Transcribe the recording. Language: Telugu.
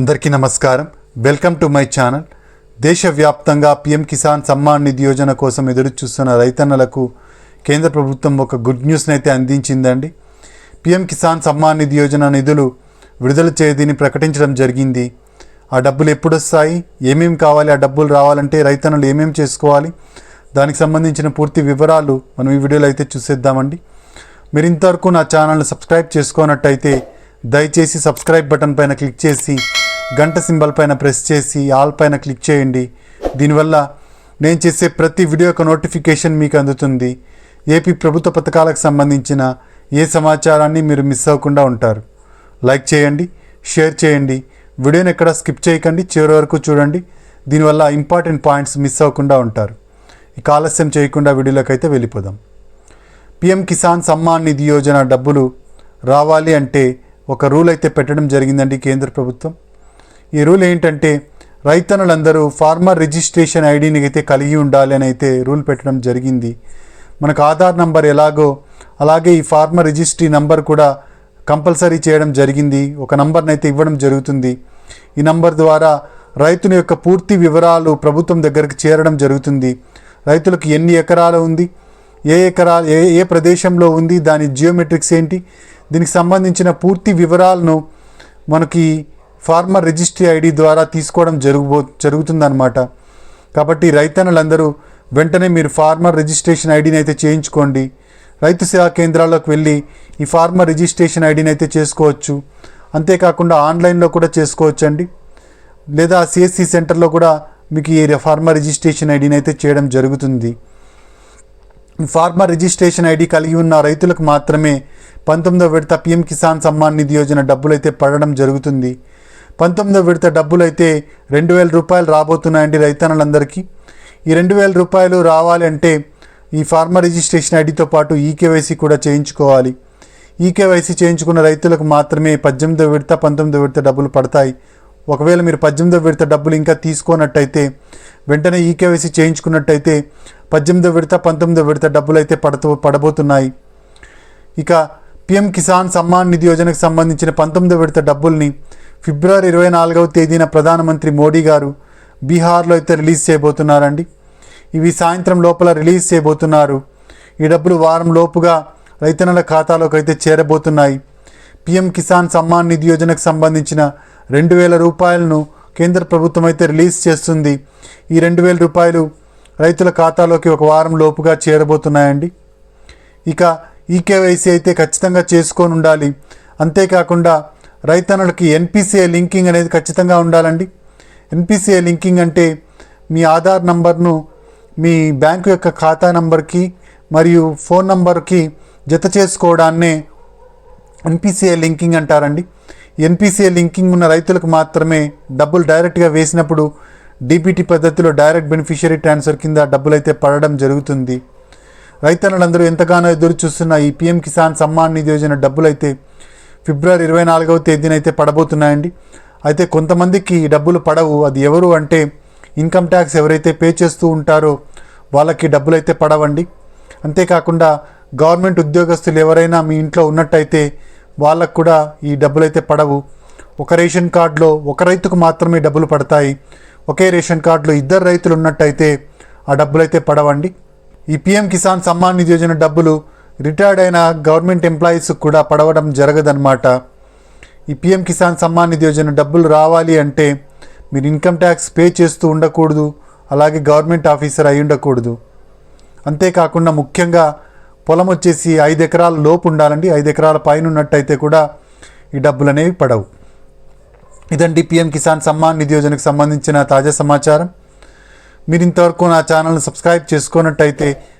అందరికీ నమస్కారం. Welcome to my channel. దేశవ్యాప్తంగా పీఎం కిసాన్ సమ్మాన్ నిధి యోజన కోసం ఎదురు చూస్తున్న రైతన్నలకు కేంద్ర ప్రభుత్వం ఒక గుడ్ న్యూస్ని అయితే అందించిందండి. పీఎం కిసాన్ సమ్మాన్ నిధి యోజన నిధులు విడుదల చేయదని ప్రకటించడం జరిగింది. ఆ డబ్బులు ఎప్పుడు వస్తాయి? ఏమేమి కావాలి? ఆ డబ్బులు రావాలంటే రైతన్నలు ఏమేమి చేసుకోవాలి? దానికి సంబంధించిన పూర్తి వివరాలు మనం ఈ వీడియోలో అయితే చూసేద్దామండి. మీరు ఇంతవరకు నా ఛానల్ని సబ్స్క్రైబ్ చేసుకోనట్టయితే దయచేసి సబ్స్క్రైబ్ బటన్ పైన క్లిక్ చేసి గంట సింబల్ పైన ప్రెస్ చేసి ఆల్ పైన క్లిక్ చేయండి. దీనివల్ల నేను చేసే ప్రతి వీడియో యొక్క నోటిఫికేషన్ మీకు అందుతుంది. ఏపీ ప్రభుత్వ పథకాలకు సంబంధించిన ఏ సమాచారాన్ని మీరు మిస్ అవ్వకుండా ఉంటారు. లైక్ చేయండి షేర్ చేయండి. వీడియోని ఎక్కడ స్కిప్ చేయకండి చివరి వరకు చూడండి. దీనివల్ల ఇంపార్టెంట్ పాయింట్స్ మిస్ అవ్వకుండా ఉంటారు. ఇక ఆలస్యం చేయకుండా వీడియోలోకి అయితే వెళ్ళిపోదాం. పిఎం కిసాన్ సమ్మాన్ నిధి యోజన డబ్బులు రావాలి అంటే ఒక రూల్ అయితే పెట్టడం జరిగిందండి కేంద్ర ప్రభుత్వం. ఈ రూల్ ఏంటంటే రైతన్నులందరూ ఫార్మర్ రిజిస్ట్రేషన్ ఐడిని అయితే కలిగి ఉండాలి అని అయితే రూల్ పెట్టడం జరిగింది. మనకు ఆధార్ నంబర్ ఎలాగో అలాగే ఈ ఫార్మర్ రిజిస్ట్రీ నంబర్ కూడా కంపల్సరీ చేయడం జరిగింది. ఒక నంబర్ని అయితే ఇవ్వడం జరుగుతుంది. ఈ నంబర్ ద్వారా రైతుని యొక్క పూర్తి వివరాలు ప్రభుత్వం దగ్గరికి చేరడం జరుగుతుంది. రైతులకు ఎన్ని ఎకరాలు ఉంది ఏ ఎకరా ఏ ఏ ప్రదేశంలో ఉంది దాని జియోమెట్రిక్స్ ఏంటి దీనికి సంబంధించిన పూర్తి వివరాలను మనకి ఫార్మర్ రిజిస్ట్రీ ఐడి ద్వారా తీసుకోవడం జరుగుబో జరుగుతుందన్నమాట. కాబట్టి రైతన్నలందరూ వెంటనే మీరు ఫార్మర్ రిజిస్ట్రేషన్ ఐడిని అయితే చేయించుకోండి. రైతు సేవా కేంద్రాల్లోకి వెళ్ళి ఈ ఫార్మర్ రిజిస్ట్రేషన్ ఐడిని అయితే చేసుకోవచ్చు. అంతేకాకుండా ఆన్లైన్లో కూడా చేసుకోవచ్చు అండి లేదా సిఎస్సి సెంటర్లో కూడా మీకు ఈ ఫార్మర్ రిజిస్ట్రేషన్ ఐడిని అయితే చేయడం జరుగుతుంది. ఫార్మర్ రిజిస్ట్రేషన్ ఐడి కలిగి ఉన్న రైతులకు మాత్రమే పంతొమ్మిదో విడత పిఎం కిసాన్ సమ్మాన్ నిధి యోజన డబ్బులు అయితే పడడం జరుగుతుంది. పంతొమ్మిదో విడత డబ్బులు అయితే రెండు వేల రూపాయలు రాబోతున్నాయండి రైతన్నలందరికీ. ఈ రెండు వేల రూపాయలు రావాలి అంటే ఈ ఫార్మర్ రిజిస్ట్రేషన్ ఐడితో పాటు ఈకేవైసీ కూడా చేయించుకోవాలి. ఈకేవైసీ చేయించుకున్న రైతులకు మాత్రమే పద్దెనిమిదో విడత పంతొమ్మిదో విడత డబ్బులు పడతాయి. ఒకవేళ మీరు పద్దెనిమిదో విడత డబ్బులు ఇంకా తీసుకోనట్టయితే వెంటనే ఈకేవైసీ చేయించుకున్నట్టయితే పద్దెనిమిదో విడత పంతొమ్మిదో విడత డబ్బులు అయితే పడుతూ పడబోతున్నాయి. ఇక పిఎం కిసాన్ సమ్మాన్ నిధి యోజనకు సంబంధించిన పంతొమ్మిదో విడత డబ్బుల్ని ఫిబ్రవరి ఇరవై నాలుగవ తేదీన ప్రధానమంత్రి మోడీ గారు బీహార్లో అయితే రిలీజ్ చేయబోతున్నారండి. ఇవి సాయంత్రం లోపల రిలీజ్ చేయబోతున్నారు. ఈ డబ్బులు వారం లోపుగా రైతన్నల ఖాతాలోకి అయితే చేరబోతున్నాయి. పిఎం కిసాన్ సమ్మాన్ నిధి యోజనకు సంబంధించిన రెండు వేల రూపాయలను కేంద్ర ప్రభుత్వం అయితే రిలీజ్ చేస్తుంది. ఈ రెండు వేల రూపాయలు రైతుల ఖాతాలోకి ఒక వారం లోపుగా చేరబోతున్నాయండి. ఇక ఈకేవైసీ అయితే ఖచ్చితంగా చేసుకొని ఉండాలి అంతేకాకుండా రైతన్నులకి ఎన్పిసిఐ లింకింగ్ అనేది ఖచ్చితంగా ఉండాలండి. ఎన్పిసిఐ లింకింగ్ అంటే మీ ఆధార్ నంబర్ను మీ బ్యాంకు యొక్క ఖాతా నంబర్కి మరియు ఫోన్ నంబర్కి జత చేసుకోవడాన్నే ఎన్పిసిఐ లింకింగ్ అంటారండి. ఎన్పిసిఐ లింకింగ్ ఉన్న రైతులకు మాత్రమే డబ్బులు డైరెక్ట్గా వేసినప్పుడు డీబీటీ పద్ధతిలో డైరెక్ట్ బెనిఫిషియరీ ట్రాన్స్ఫర్ కింద డబ్బులు అయితే పడడం జరుగుతుంది. రైతన్నులందరూ ఎంతగానో ఎదురు చూస్తున్న ఈ పిఎం కిసాన్ సమ్మాన్ నిధి యోజన డబ్బులు అయితే ఫిబ్రవరి ఇరవై నాలుగవ తేదీన అయితే పడబోతున్నాయండి. అయితే కొంతమందికి డబ్బులు పడవు. అది ఎవరు అంటే ఇన్కమ్ ట్యాక్స్ ఎవరైతే పే చేస్తూ ఉంటారో వాళ్ళకి డబ్బులు అయితే పడవండి. అంతేకాకుండా గవర్నమెంట్ ఉద్యోగస్తులు ఎవరైనా మీ ఇంట్లో ఉన్నట్టయితే వాళ్ళకు కూడా ఈ డబ్బులు అయితే పడవు. ఒక రేషన్ కార్డులో ఒక రైతుకు మాత్రమే డబ్బులు పడతాయి. ఒకే రేషన్ కార్డులో ఇద్దరు రైతులు ఉన్నట్టయితే ఆ డబ్బులు అయితే పడవండి. ఈ పిఎం కిసాన్ సమ్మాన్ నిధి యోజన డబ్బులు రిటైర్డ్ అయిన గవర్నమెంట్ ఎంప్లాయీస్ కూడా పడవడం జరగదన్నమాట. ఈ పిఎం కిసాన్ సమ్మాన్ నిధి యోజన డబ్బులు రావాలి అంటే మీరు ఇన్కమ్ ట్యాక్స్ పే చేస్తూ ఉండకూడదు అలాగే గవర్నమెంట్ ఆఫీసర్ అయి ఉండకూడదు. అంతేకాకుండా ముఖ్యంగా పొలం వచ్చేసి ఐదు ఎకరాల లోపు ఉండాలండి. ఐదు ఎకరాల పైన ఉన్నట్టయితే కూడా ఈ డబ్బులు అనేవి పడవు. ఇదండి పిఎం కిసాన్ సమ్మాన్ నిధి యోజనకు సంబంధించిన తాజా సమాచారం. మీరు ఇంతవరకు నా ఛానల్ని సబ్స్క్రైబ్ చేసుకున్నట్టయితే